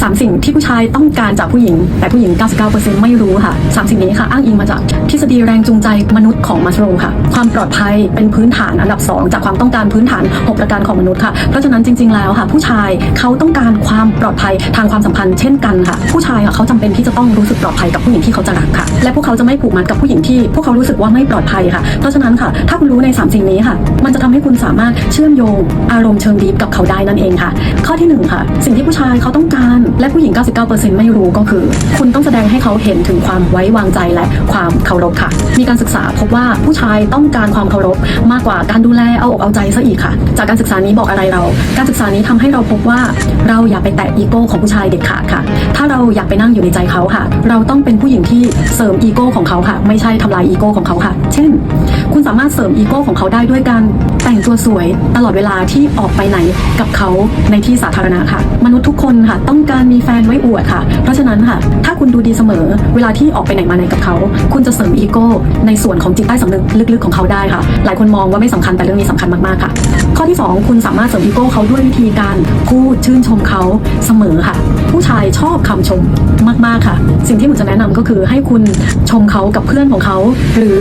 สามสิ่งที่ผู้ชายต้องการจากผู้หญิง แต่ผู้หญิง 99%ไม่รู้ค่ะสามสิ่งนี้ค่ะ อ้างอิงมาจากทฤษฎีแรงจูงใจมนุษย์ของมัสโลค่ะ ความปลอดภัยเป็นพื้นฐานอันดับ 2 จากความต้องการพื้นฐาน 6 ประการของมนุษย์ค่ะ เพราะฉะนั้นจริง ๆ แล้วค่ะ ผู้ชายเขาต้องการความปลอดภัยทางความสัมพันธ์เช่นกันค่ะ ผู้ชายค่ะเขาจำเป็นที่จะต้องรู้สึกปลอดภัยกับผู้หญิงที่เขาจะรักค่ะ และพวกเขาจะไม่ผูกมัดกับผู้หญิงที่ พวกเขารู้สึกว่าไม่ปลอดภัยค่ะ เพราะฉะนั้นค่ะ ถ้าคุณรู้ในสามสิ่งนี้ค่ะ มันจะทำให้คุณสามารถเชื่อมโยงอารมณ์เชิงดีฟกับเขาได้นั่นเองค่ะ ข้อที่หนึ่งค่ะ สิ่งที่ผู้ชายเขาต้องการและผู้หญิง 99%ไม่รู้ก็คือ คุณต้องแสดงให้เขาเห็นถึงความไว้วางใจและความเคารพค่ะ มีการศึกษาพบว่าผู้ชายต้องการความเคารพมากกว่าการดูแลเอาอกเอาใจซะอีกค่ะ จากการศึกษานี้บอกอะไรเรา การศึกษานี้ทำให้เราพบว่าเราอย่าไปแตะอีโก้ของผู้ชายเด็ดขาดค่ะ ถ้าเราอยากไปนั่งอยู่ในใจเขาค่ะ เราต้องเป็นผู้หญิงที่เสริมอีโก้ของเขาค่ะ ไม่ใช่ทำลายอีโก้ของเขาค่ะ เช่น คุณสามารถเสริมอีโก้ของเขาได้ด้วยการแต่งตัวสวยตลอดเวลาที่ออกไปไหนกับเขาในที่สาธารณะค่ะ มนุษย์ทุกคนค่ะต้องการมีแฟนไว้อวดค่ะ เพราะฉะนั้นค่ะ ถ้าคุณดูดีเสมอ เวลาที่ออกไปไหนมาไหนกับเขา คุณจะเสริมอีโก้ในส่วนของจิตใต้สำนึกลึกๆของเขาได้ค่ะ หลายคนมองว่าไม่สำคัญแต่เรื่องนี้สำคัญมากๆค่ะ ข้อที่ 2 คุณสามารถเสริมอีโก้เขาด้วยวิธีการพูดชื่นชมเขาเสมอค่ะ ผู้ชายชอบคำชมมากๆค่ะ สิ่งที่หนูจะแนะนำก็คือให้คุณชมเขากับเพื่อนของเขา หรือ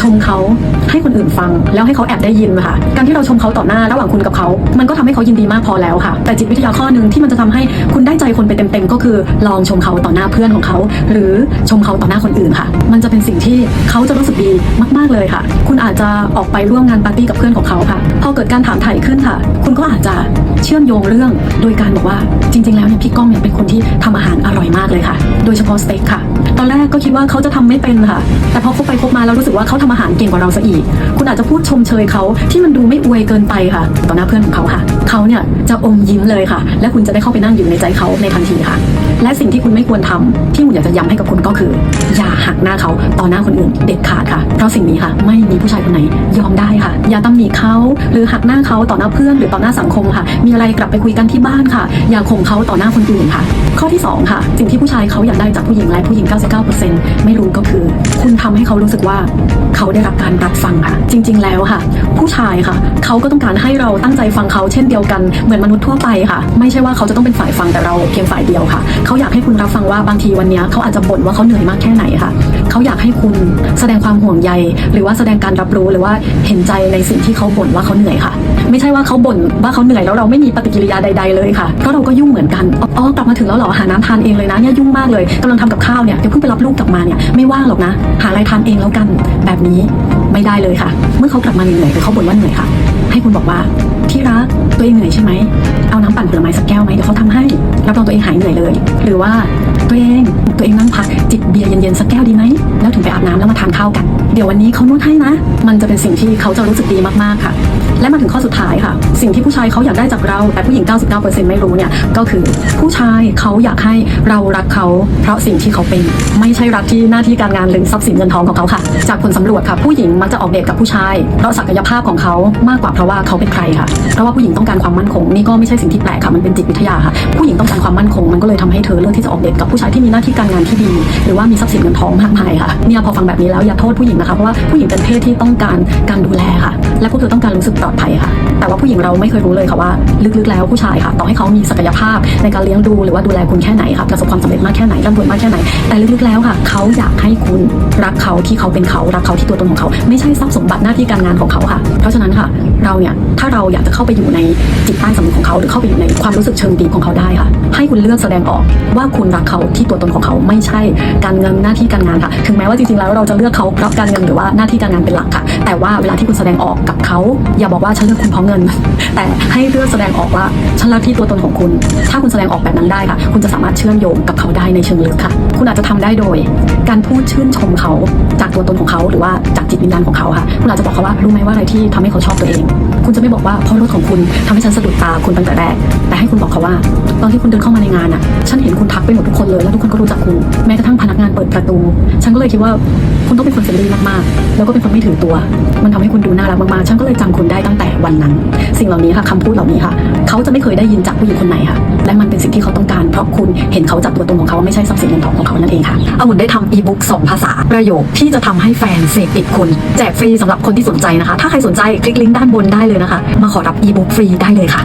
ชมเขาให้คนอื่นฟัง แล้วให้เขาแอบได้ยินค่ะ การที่เราชมเขาต่อหน้าระหว่างคุณกับเขา มันก็ทำให้เขายินดีมากพอแล้วค่ะ แต่จิตวิทยาข้อหนึ่งที่มันจะทำให้คุณได้ใจคนไปเต็มๆก็คือลองชมเขาต่อหน้าเพื่อนของเขา หรือชมเขาต่อหน้าคนอื่นค่ะ มันจะเป็นสิ่งที่เขาจะรู้สึกดีมากๆเลยค่ะ คุณอาจจะออกไปร่วมงานปาร์ตี้กับเพื่อนของเขาค่ะ พอเกิดการถามถ่ายขึ้นค่ะ คุณก็อาจจะเชื่อมโยงเรื่อง โดยการบอกว่าจริง ๆ แล้วเนี่ยพี่ก้องเนี่ยเป็นคนที่ทำอาหารอร่อยมากเลยค่ะ โดยเฉพาะสเต็กค่ะ ตอนแรกก็คิดว่าเขาจะทำไม่เป็นค่ะ แต่พอคบไปคบมาแล้วรู้สึกว่าเขาทำอาหารเก่งกว่าเราซะอีก คุณอาจจะพูดชมเชยเขาที่มันดูไม่อวยเกินไปค่ะ ต่อหน้าเพื่อนของเขาค่ะ เขาเนี่ยจะอมยิ้มเลยค่ะ และคุณจะได้เข้าไปนั่งอยู่ในใจเขาในทันทีค่ะ และสิ่งที่คุณไม่ควรทำที่คุณอยากจะย้ำให้กับคุณก็คือ อย่าหักหน้าเขาต่อหน้าคนอื่นเด็ดขาดค่ะ เพราะสิ่งนี้ค่ะ ไม่มีผู้ชายคนไหนยอมได้ค่ะ อย่าตำหนิเขาหรือหักหน้าเขาต่อหน้าเพื่อนหรือต่อหน้าสังคมค่ะ มีอะไรกลับไปคุยกันที่บ้านค่ะ อย่าข่มเขาต่อหน้าคนอื่นค่ะ ข้อที่สองค่ะ สิ่งที่ผู้ชายเขาอยากได้จากผู้หญิงและผู้หญิง 99%ไม่รู้ก็คือ คุณทำให้เขารู้สึกว่าเขาได้รับการรับฟังค่ะ จริง ๆ แล้วค่ะ ผู้ชายค่ะเขาก็ต้องการให้เราตั้งใจฟังเขาเช่นเดียวกันเหมือนมนุษย์ทั่วไปค่ะ ไม่ใช่ว่าเขาจะต้องเป็นฝ่ายฟังแต่เราพียงฝ่ายเดียวค่ะ เขาอยากให้คุณรับฟังว่าบางทีวันนี้เขาอาจจะบ่นว่าเขาเหนื่อยมากแค่ไหนค่ะ เขาอยากให้คุณแสดงความห่วงใย หรือว่าแสดงการรับรู้หรือว่าเห็นใจในสิ่งที่เขาบ่นว่าเขาเหนื่อยค่ะ ไม่ใช่ว่าเขาบ่นว่าเขาเหนื่อยแล้วเราไม่มีปฏิกิริยาใด ๆเลยค่ะเพราะเราก็ยุ่งเหมือนกันอ๋อกลับมาถึงแล้วเหรอหาน้ำทานเองเลยนะเนี่ยยุ่งมากเลยกำลังทำกับข้าวเนี่ยเดี๋ยวเพิ่งไปรับลูกกลับมาเนี่ยไม่ว่างหรอกนะ หาอะไรทานเองแล้วกันแบบนี้ไม่ได้เลยค่ะ เมื่อเขากลับมาเหนื่อยหรือเขาบ่นว่าเหนื่อยค่ะ ให้คุณบอกว่าที่รักตัวเองเหนื่อยใช่ไหมเอาน้ำปั่นผลไม้สักแก้ว ตัวเองหายเหนื่อยเลย หรือว่าตัวเอง ตัวเองนั่งพักจิบเบียร์เย็นๆสักแก้วดีไหมแล้วถึงไปอาบน้ำแล้วมาทานข้าวกัน เดี๋ยววันนี้เขานวดให้นะ มันจะเป็นสิ่งที่เขาจะรู้สึกดีมากๆค่ะ และมาถึงข้อสุดท้ายค่ะ สิ่งที่ผู้ชายเขาอยากได้จากเราแต่ผู้หญิง 99%ไม่รู้เนี่ยก็คือผู้ชายเขาอยากให้เรารักเขาเพราะสิ่งที่เขาเป็น ไม่ใช่รักที่หน้าที่การงานหรือทรัพย์สินเงินทองของเขาค่ะ จากผลสำรวจค่ะ ผู้หญิงมักจะออกเดทกับผู้ชายเพราะศักยภาพของเขามากกว่าเพราะว่าเขาเป็นใครค่ะเพราะว่าผู้หญิงต้องการความมั่นคงนี่ก็ไม่ใช่สิ่งที่แปลกค่ะมันเป็นจิตวิทยาค่ะผู้หญิงต้องการความมั่นคงมันก็เลยทำให้เธอเลือกที่จะออกเดทกับผู้ชายที่มีหน้าที่การงานที่ดี หรือว่ามีทรัพย์สินเงินทองมากมายค่ะเนี่ยพอฟังแบบนี้แล้วอย่าโทษผู้หญิงนะคะเพราะว่าผู้หญิงเป็นเพศที่ต้องการการดูแลค่ะ และพวกเธอต้องการรู้สึกปลอดภัยค่ะ แต่ว่าผู้หญิงเราไม่เคยรู้เลยค่ะว่า ลึกๆแล้วผู้ชายค่ะ ต่อให้เขามีศักยภาพในการเลี้ยงดูหรือว่าดูแลคุณแค่ไหนค่ะประสบความสำเร็จมากแค่ไหนร่ำรวยมากแค่ไหน แต่ลึกๆแล้วค่ะ เขาอยากให้คุณรักเขาที่เขาเป็นเขารักเขาที่ตัวตนของเขาไม่ใช่ทรัพย์สมบัติหน้าที่การงานของเขาค่ะ เพราะฉะนั้นค่ะเราเนี่ยถ้าเราอยากจะเข้าไปอยู่ในจิตใต้สำนึกของเขาหรือเข้าไปอยู่ในความรู้สึกเชิงดีของเขาได้ค่ะ ให้คุณเลือกแสดงออกว่าคุณรักเขาที่ตัวตนของเขาไม่ใช่การเงินหน้าที่การงานค่ะ ถึงแม้ว่าจริงๆแล้วเราจะเลือกเขาเพราะการเงินหรือว่าหน้าที่การงานเป็นหลักค่ะ แต่ว่าเวลาที่คุณแสดงออกกับเขาอย่าบอกว่าฉันเลือกคุณเพราะเงิน แต่ให้เลือกแสดงออกว่าฉันรักที่ตัวตนของคุณ ถ้าคุณแสดงออกแบบนั้นได้ค่ะ คุณจะสามารถเชื่อมโยงกับเขาได้ในเชิงลึกค่ะ คุณอาจจะทำได้โดย การพูดชื่นชมเขาจากตัวตนของเขาหรือว่าจากจิตวิญญาณของเขาค่ะ คุณอาจจะบอกเขาว่ารู้ไหมว่าอะไรที่ทำให้เขาชอบตัวเอง คุณจะไม่บอกว่าเพราะรถของคุณทำให้ฉันสะดุดตาคุณตั้งแต่แรก แต่ให้คุณบอกเขาว่า ตอนที่คุณเดินเข้ามาในงานอะ ฉันเห็นคุณทักไปหมดทุกคนเลยแล้วทุกคนก็รู้จักคุณแม้กระทั่งพนักงานเปิดประตู ฉันก็เลยคิดว่าคุณต้องเป็นคนเฟรนลี่มากๆ แล้วก็เป็นคนไม่ถือตัว มันทำให้คุณดูน่ารักมากๆ ฉันก็เลยจำคุณได้ตั้งแต่วันนั้น สิ่งเหล่านี้ค่ะคำพูดเหล่านี้ค่ะ เขาจะไม่เคยได้ยินจากผู้หญิงคนไหนค่ะ และมันเป็นสิ่งที่เขาต้องการ เพราะคุณเห็นเขาจากตัวตนของเขาไม่ใช่ทรัพย์สินเงินทองของเขานั่นเองค่ะองุ่นได้ทำอีบุ๊กสองภาษาประโยคที่จะทำให้แฟนเสพติดคุณแจกฟรีสำหรับคนที่สนใจนะคะ ถ้าใครสนใจคลิกลิงก์ด้านบนได้เลยนะคะ มาขอรับอีบุ๊กฟรีได้เลยค่ะ